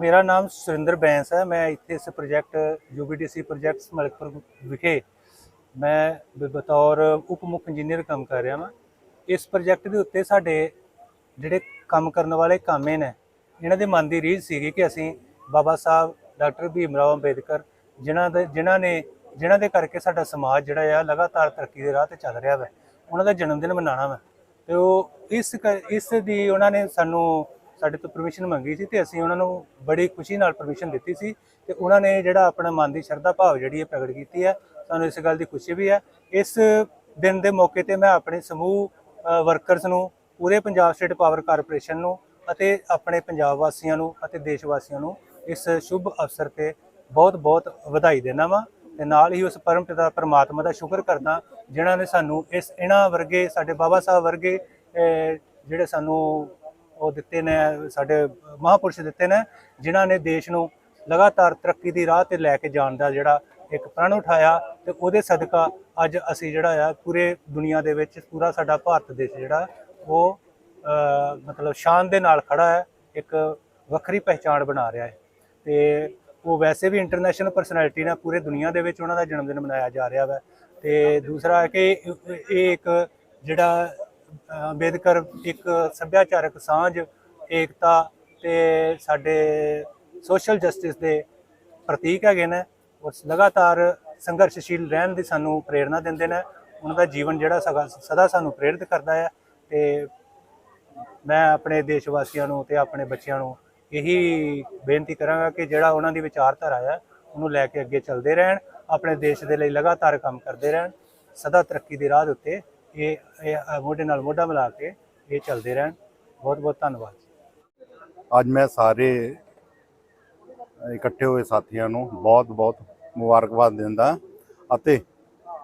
ਮੇਰਾ ਨਾਮ ਸੁਰਿੰਦਰ ਬੈਂਸ ਹੈ। ਮੈਂ ਇੱਥੇ ਇਸ ਪ੍ਰੋਜੈਕਟ ਯੂਬੀਡੀਸੀ ਪ੍ਰੋਜੈਕਟਸ ਮਲਕਪੁਰ ਵਿਖੇ ਮੈਂ ਬਤੌਰ ਉਪ ਮੁੱਖ ਇੰਜੀਨੀਅਰ ਕੰਮ ਕਰ ਰਿਹਾ ਹਾਂ ਇਸ ਪ੍ਰੋਜੈਕਟ ਦੇ ਉੱਤੇ ਸਾਡੇ ਜਿਹੜੇ ਕੰਮ ਕਰਨ ਵਾਲੇ ਕਾਮੇ ਨੇ, ਇਹਨਾਂ ਦੇ ਮਨ ਦੀ ਰੀਝ ਸੀਗੀ ਕਿ ਅਸੀਂ ਬਾਬਾ ਸਾਹਿਬ, ਡਾਕਟਰ ਭੀਮ ਰਾਓ ਅੰਬੇਦਕਰ ਜਿਨ੍ਹਾਂ ਦੇ, ਜਿਨ੍ਹਾਂ ਨੇ, ਜਿਨ੍ਹਾਂ ਦੇ ਕਰਕੇ ਸਾਡਾ ਸਮਾਜ ਜਿਹੜਾ ਆ ਲਗਾਤਾਰ ਤਰੱਕੀ ਦੇ ਰਾਹ ਤੇ ਚੱਲ ਰਿਹਾ ਵਾ। ਉਹਨਾਂ ਦਾ ਜਨਮ ਦਿਨ ਮਨਾਉਣਾ ਵਾ। ਤੇ ਉਹ ਇਸ ਕ- ਇਸ ਦੀ ਉਹਨਾਂ ਨੇ ਸਾਨੂੰ ਸਾਡੇ ਤੋਂ ਪਰਮਿਸ਼ਨ ਮੰਗੀ ਸੀ ਤੇ ਅਸੀਂ ਉਹਨਾਂ ਨੂੰ ਬੜੀ ਖੁਸ਼ੀ ਨਾਲ ਪਰਮਿਸ਼ਨ ਦਿੱਤੀ ਸੀ ਤੇ ਉਹਨਾਂ ਨੇ ਜਿਹੜਾ ਆਪਣਾ ਮਨ ਦੀ ਸ਼ਰਧਾ ਭਾਵ ਜਿਹੜੀ ਹੈ ਪ੍ਰਗਟ ਕੀਤੀ ਹੈ, ਸਾਨੂੰ ਇਸ ਗੱਲ ਦੀ ਖੁਸ਼ੀ ਵੀ ਹੈ। ਇਸ ਦਿਨ ਦੇ ਮੌਕੇ ਤੇ ਮੈਂ ਆਪਣੇ ਸਮੂਹ ਵਰਕਰਸ ਨੂੰ, ਪੂਰੇ ਪੰਜਾਬ ਸਟੇਟ ਪਾਵਰ ਕਾਰਪੋਰੇਸ਼ਨ ਨੂੰ ਅਤੇ ਆਪਣੇ ਪੰਜਾਬ ਵਾਸੀਆਂ ਨੂੰ ਅਤੇ ਦੇਸ਼ ਵਾਸੀਆਂ ਨੂੰ ਇਸ ਸ਼ੁਭ ਅਵਸਰ ਤੇ ਬਹੁਤ ਬਹੁਤ ਵਧਾਈ ਦੇਣਾ ਵਾਂ ਤੇ ਨਾਲ ਹੀ ਉਸ ਪਰਮ ਪਿਤਾ ਪਰਮਾਤਮਾ ਦਾ ਸ਼ੁਕਰ ਕਰਦਾ ਜਿਨ੍ਹਾਂ ਨੇ ਸਾਨੂੰ ਇਸ ਇਹਨਾਂ ਵਰਗੇ, ਸਾਡੇ ਬਾਬਾ ਸਾਹਿਬ ਵਰਗੇ ਜਿਹੜੇ ਸਾਨੂੰ ਉਹ ਦਿੱਤੇ ਨੇ, ਸਾਡੇ ਮਹਾਪੁਰਸ਼ ਦਿੱਤੇ ਨੇ, ਜਿਨ੍ਹਾਂ ਨੇ ਦੇਸ਼ ਨੂੰ ਲਗਾਤਾਰ ਤਰੱਕੀ ਦੀ ਰਾਹ ਤੇ ਲੈ ਕੇ ਜਾਣ ਦਾ ਜਿਹੜਾ ਇੱਕ ਪ੍ਰਣ ਉਠਾਇਆ ਤੇ ਉਹਦੇ ਸਦਕਾ ਅੱਜ ਅਸੀਂ ਜਿਹੜਾ ਆ ਪੂਰੇ ਦੁਨੀਆ ਦੇ ਵਿੱਚ ਪੂਰਾ ਸਾਡਾ ਭਾਰਤ ਦੇਸ਼ ਜਿਹੜਾ, ਉਹ ਮਤਲਬ ਸ਼ਾਨ ਦੇ ਨਾਲ ਖੜਾ ਹੈ, ਇੱਕ ਵੱਖਰੀ ਪਹਿਚਾਣ ਬਣਾ ਰਿਹਾ ਹੈ। ਤੇ ਉਹ ਵੈਸੇ ਵੀ ਇੰਟਰਨੈਸ਼ਨਲ ਪਰਸਨੈਲਿਟੀ ਨੇ, ਪੂਰੇ ਦੁਨੀਆ ਦੇ ਵਿੱਚ ਉਹਨਾਂ ਦਾ ਜਨਮ ਦਿਨ ਮਨਾਇਆ ਜਾ ਰਿਹਾ ਹੈ ਤੇ ਦੂਸਰਾ ਹੈ ਕਿ ਇਹ ਇੱਕ ਜਿਹੜਾ ਅੰਬੇਦਕਰ ਇੱਕ ਸੱਭਿਆਚਾਰਕ ਸਾਂਝ, ਏਕਤਾ ਤੇ ਸਾਡੇ ਸੋਸ਼ਲ ਜਸਟਿਸ ਦੇ ਪ੍ਰਤੀਕ ਹੈਗੇ ਨੇ। ਉਹ ਲਗਾਤਾਰ ਸੰਘਰਸ਼ਸ਼ੀਲ ਰਹਿਣ ਦੀ ਸਾਨੂੰ ਪ੍ਰੇਰਣਾ ਦਿੰਦੇ ਨੇ। ਉਹਨਾਂ ਦਾ ਜੀਵਨ ਜਿਹੜਾ ਸਗਾ- ਸਦਾ ਸਾਨੂੰ ਪ੍ਰੇਰਿਤ ਕਰਦਾ ਹੈ ਤੇ ਮੈਂ ਆਪਣੇ ਦੇਸ਼ ਵਾਸੀਆਂ ਨੂੰ ਤੇ ਆਪਣੇ ਬੱਚਿਆਂ ਨੂੰ ਇਹੀ ਬੇਨਤੀ ਕਰਾਂਗਾ ਕਿ ਜਿਹੜਾ ਉਹਨਾਂ ਦੀ ਵਿਚਾਰਧਾਰਾ ਆ, ਉਹਨੂੰ ਲੈ ਕੇ ਅੱਗੇ ਚੱਲਦੇ ਰਹਿਣ, ਆਪਣੇ ਦੇਸ਼ ਦੇ ਲਈ ਲਗਾਤਾਰ ਕੰਮ ਕਰਦੇ ਰਹਿਣ, ਸਦਾ ਤਰੱਕੀ ਦੀ ਰਾਹ ਦੇ ਉੱਤੇ ਇਹ ਇਹ ਮੋਢੇ ਨਾਲ ਮੋਢਾ ਮਿਲਾ ਕੇ ਇਹ ਚੱਲਦੇ ਰਹਿਣ। ਬਹੁਤ ਬਹੁਤ ਧੰਨਵਾਦ ਅੱਜ ਮੈਂ ਸਾਰੇ ਇਕੱਠੇ ਹੋਏ ਸਾਥੀਆਂ ਨੂੰ ਬਹੁਤ-ਬਹੁਤ ਮੁਬਾਰਕਬਾਦ ਦਿੰਦਾ ਅਤੇ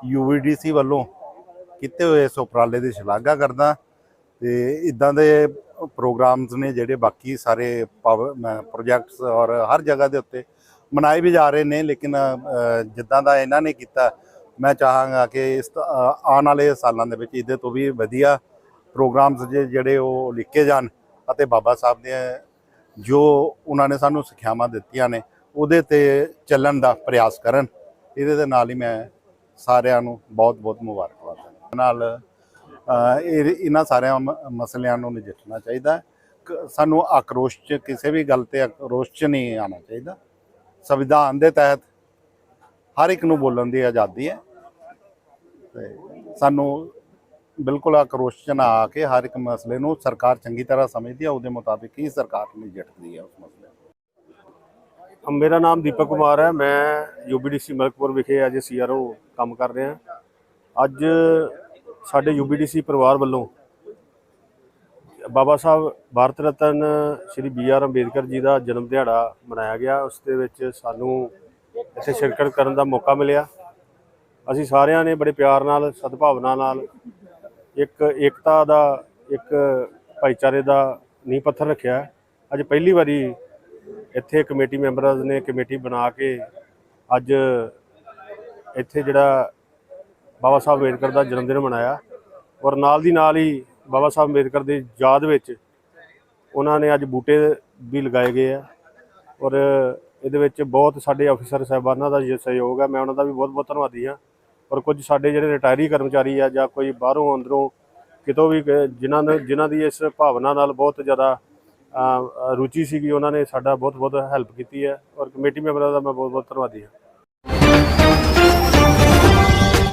ਯੂਵੀਡੀਸੀ ਵੱਲੋਂ ਕੀਤੇ ਹੋਏ ਇਸ ਉਪਰਾਲੇ ਦੀ ਸ਼ਲਾਘਾ ਕਰਦਾ ਤੇ ਇਦਾਂ ਦੇ ਪ੍ਰੋਗਰਾਮਸ ਨੇ ਜਿਹੜੇ ਬਾਕੀ ਸਾਰੇ ਪ੍ਰੋਜੈਕਟਸ ਔਰ ਹਰ ਜਗ੍ਹਾ ਦੇ ਉੱਤੇ ਮਨਾਏ ਵੀ ਜਾ ਰਹੇ ਨੇ, ਲੇਕਿਨ ਜਿੱਦਾਂ ਦਾ ਇਹਨਾਂ ਨੇ ਕੀਤਾ ਮੈਂ ਚਾਹਾਂਗਾ ਕਿ ਇਸ ਆਉਣ ਵਾਲੇ ਸਾਲਾਂ ਦੇ ਵਿੱਚ ਇਹਦੇ ਤੋਂ ਵੀ ਵਧੀਆ ਪ੍ਰੋਗਰਾਮਸ ਜਿਹੜੇ ਉਹ ਲਿਖੇ ਜਾਣ ਅਤੇ ਬਾਬਾ ਸਾਹਿਬ ਦੇ ਜੋ ਉਹਨਾਂ ਨੇ ਸਾਨੂੰ ਸਿੱਖਿਆਵਾਂ ਦਿੱਤੀਆਂ ਨੇ, ਉਹਦੇ ਤੇ ਚੱਲਣ ਦਾ ਪ੍ਰਯਾਸ ਕਰਨ। ਇਹਦੇ ਦੇ ਨਾਲ ਹੀ ਮੈਂ ਸਾਰਿਆਂ ਨੂੰ ਬਹੁਤ-ਬਹੁਤ ਮੁਬਾਰਕਬਾਦ ਨਾਲ ਇਹ ਇਹਨਾਂ ਸਾਰਿਆਂ ਮ- ਮਸਲਿਆਂ ਨੂੰ ਨਜਿੱਠਣਾ ਚਾਹੀਦਾ। ਕ- ਸਾਨੂੰ ਆਕਰੋਸ਼ ਚ ਕਿਸੇ ਵੀ ਗੱਲ ਤੇ ਆਕਰੋਸ਼ ਚ ਨਹੀਂ ਆਉਣਾ ਚਾਹੀਦਾ। ਸੰਵਿਧਾਨ ਦੇ ਤਹਿਤ ਹਰ ਇੱਕ ਨੂੰ ਬੋਲਣ ਦੀ ਆਜ਼ਾਦੀ ਹੈ। ਤੇ ਸਾਨੂੰ ਬਿਲਕੁਲ ਆਕਰੋਸ਼ ਚ ਨਾ ਆ ਕੇ ਹਰ ਇੱਕ ਮਸਲੇ ਨੂੰ ਸਰਕਾਰ ਚੰਗੀ ਤਰ੍ਹਾਂ ਸਮਝਦੀ ਹੈ ਉਹਦੇ ਮੁਤਾਬਿਕ ਹੀ ਸਰਕਾਰ ਨਜਿੱਠਦੀ ਹੈ ਉਸ ਮਸਲੇ ਮੇਰਾ ਨਾਮ ਦੀਪਕ ਕੁਮਾਰ ਹੈ, ਮੈਂ ਯੂਬੀਡੀਸੀ ਮਲਕਪੁਰ ਵਿਖੇ ਅੱਜ ਸੀਆਰਓ ਕੰਮ ਕਰ ਰਿਹਾ। ਅੱਜ ਸਾਡੇ ਯੂਬੀਡੀਸੀ ਪਰਿਵਾਰ ਵੱਲੋਂ ਬਾਬਾ ਸਾਹਿਬ ਭਾਰਤ ਰਤਨ ਸ਼੍ਰੀ ਬੀ ਆਰ ਅੰਬੇਦਕਰ ਜੀ ਦਾ ਜਨਮ ਦਿਹਾੜਾ ਮਨਾਇਆ ਗਿਆ। ਉਸ ਦੇ ਵਿੱਚ ਸਾਨੂੰ ਇੱਥੇ ਸ਼ਿਰਕਤ ਕਰਨ ਦਾ ਮੌਕਾ ਮਿਲਿਆ। ਅਸੀਂ ਸਾਰਿਆਂ ਨੇ ਬੜੇ ਪਿਆਰ ਨਾਲ, ਸਦਭਾਵਨਾ ਨਾਲ ਇੱਕ ਏਕਤਾ ਦਾ, ਇੱਕ ਭਾਈਚਾਰੇ ਦਾ ਨੀਂਹ ਪੱਥਰ ਰੱਖਿਆ ਅੱਜ ਪਹਿਲੀ ਵਾਰੀ ਇੱਥੇ ਕਮੇਟੀ ਮੈਂਬਰਾਂ ਨੇ ਕਮੇਟੀ ਬਣਾ ਕੇ ਅੱਜ ਇੱਥੇ ਜਿਹੜਾ ਬਾਬਾ ਸਾਹਿਬ ਅੰਬੇਦਕਰ ਦਾ ਜਨਮ ਦਿਨ ਮਨਾਇਆ। ਔਰ ਨਾਲ ਦੀ ਨਾਲ ਹੀ ਬਾਬਾ ਸਾਹਿਬ ਅੰਬੇਦਕਰ ਦੀ ਯਾਦ ਵਿੱਚ ਉਹਨਾਂ ਨੇ ਅੱਜ ਬੂਟੇ ਵੀ ਲਗਾਏ ਗਏ ਆ। ਔਰ ਇਹਦੇ ਵਿੱਚ ਬਹੁਤ ਸਾਡੇ ਅਫਸਰ ਸਾਹਿਬਾਨਾਂ ਦਾ ਸਹਿਯੋਗ ਹੈ ਮੈਂ ਉਹਨਾਂ ਦਾ ਵੀ ਬਹੁਤ ਬਹੁਤ ਧੰਨਵਾਦੀ ਹਾਂ। ਔਰ ਕੁਝ ਸਾਡੇ ਜਿਹੜੇ ਰਿਟਾਇਰੀ ਕਰਮਚਾਰੀ ਆ ਜਾਂ ਕੋਈ ਬਾਹਰੋਂ ਅੰਦਰੋਂ ਕਿਤੋਂ ਵੀ ਜਿਨ੍ਹਾਂ ਨੇ ਜਿਨ੍ਹਾਂ ਦੀ ਇਸ ਭਾਵਨਾ ਨਾਲ ਬਹੁਤ ਜ਼ਿਆਦਾ ਰੁਚੀ ਸੀਗੀ, ਉਹਨਾਂ ਨੇ ਸਾਡਾ ਬਹੁਤ ਬਹੁਤ ਹੈਲਪ ਕੀਤੀ ਹੈ ਔਰ ਕਮੇਟੀ ਮੈਂਬਰਾਂ ਦਾ ਮੈਂ ਬਹੁਤ ਬਹੁਤ ਧੰਨਵਾਦੀ ਹਾਂ।